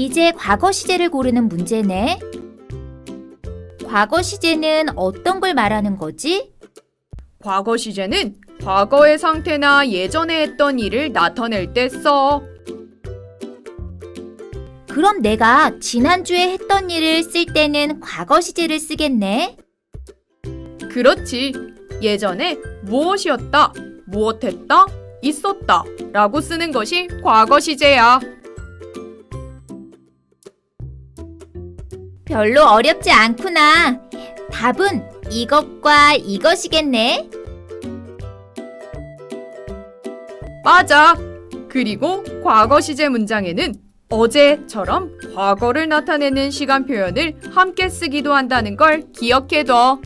이제 과거 시제를 고르는 문제네. 과거 시제는 어떤 걸 말하는 거지? 과거 시제는 과거의 상태나 예전에 했던 일을 나타낼 때 써. 그럼 내가 지난주에 했던 일을 쓸 때는 과거 시제를 쓰겠네. 그렇지. 예전에 무엇이었다, 무엇했다, 있었다 라고 쓰는 것이 과거 시제야. 별로 어렵지 않구나. 답은 이것과 이것이겠네. 맞아. 그리고 과거 시제 문장에는 어제처럼 과거를 나타내는 시간 표현을 함께 쓰기도 한다는 걸 기억해둬.